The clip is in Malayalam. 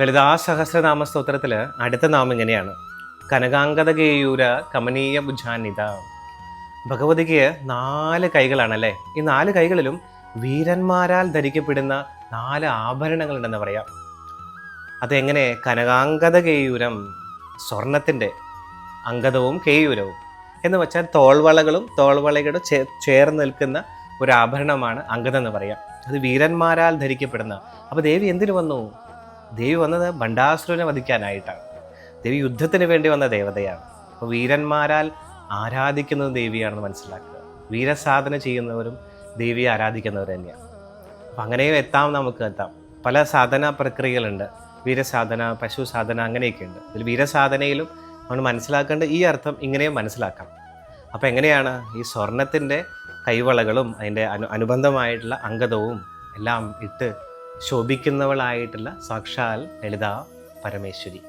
ലളിതാ സഹസ്രനാമ സ്തോത്രത്തിൽ അടുത്ത നാമം ഇങ്ങനെയാണ്. കനകാംഗതകേയൂര കമനീയ ഭുജാനിത ഭഗവതിക്ക് നാല് കൈകളാണല്ലേ? ഈ നാല് കൈകളിലും വീരന്മാരാൽ ധരിക്കപ്പെടുന്ന നാല് ആഭരണങ്ങളുണ്ടെന്ന് പറയാം. അതെങ്ങനെ? കനകാംഗത കേയൂരം സ്വർണത്തിന്റെ അങ്കതവും കേയൂരവും എന്ന് വെച്ചാൽ തോൾവളകളും തോൾവളകളും ചേ ചേർന്ന് നിൽക്കുന്ന ഒരു ആഭരണമാണ് അങ്കദം എന്ന് പറയാം. അത് വീരന്മാരാൽ ധരിക്കപ്പെടുന്ന. അപ്പോൾ ദേവി എന്തിനു വന്നു? ദേവി വന്നത് ഭണ്ഡാസുരനെ വധിക്കാനായിട്ടാണ്. ദേവി യുദ്ധത്തിന് വേണ്ടി വന്ന ദേവതയാണ്. അപ്പോൾ വീരന്മാരാൽ ആരാധിക്കുന്നത് ദേവിയാണെന്ന് മനസ്സിലാക്കുക. വീരസാധന ചെയ്യുന്നവരും ദേവിയെ ആരാധിക്കുന്നവർ തന്നെയാണ്. അപ്പം അങ്ങനെയും എത്താം നമുക്ക് എത്താം. പല സാധന പ്രക്രിയകളുണ്ട്. വീരസാധന പശു സാധന അങ്ങനെയൊക്കെ ഉണ്ട് ഇതിൽ വീരസാധനയിലും നമ്മൾ മനസ്സിലാക്കേണ്ട ഈ അർത്ഥം ഇങ്ങനെയും മനസ്സിലാക്കാം. അപ്പോൾ എങ്ങനെയാണ് ഈ സ്വർണത്തിന്റെ കൈവളകളും അതിന്റെ അനു അനുബന്ധമായിട്ടുള്ള അംഗതവും എല്ലാം ഇട്ട് ശോഭിക്കുന്നവളായിട്ടുള്ള സാക്ഷാൽ ലളിത പരമേശ്വരി.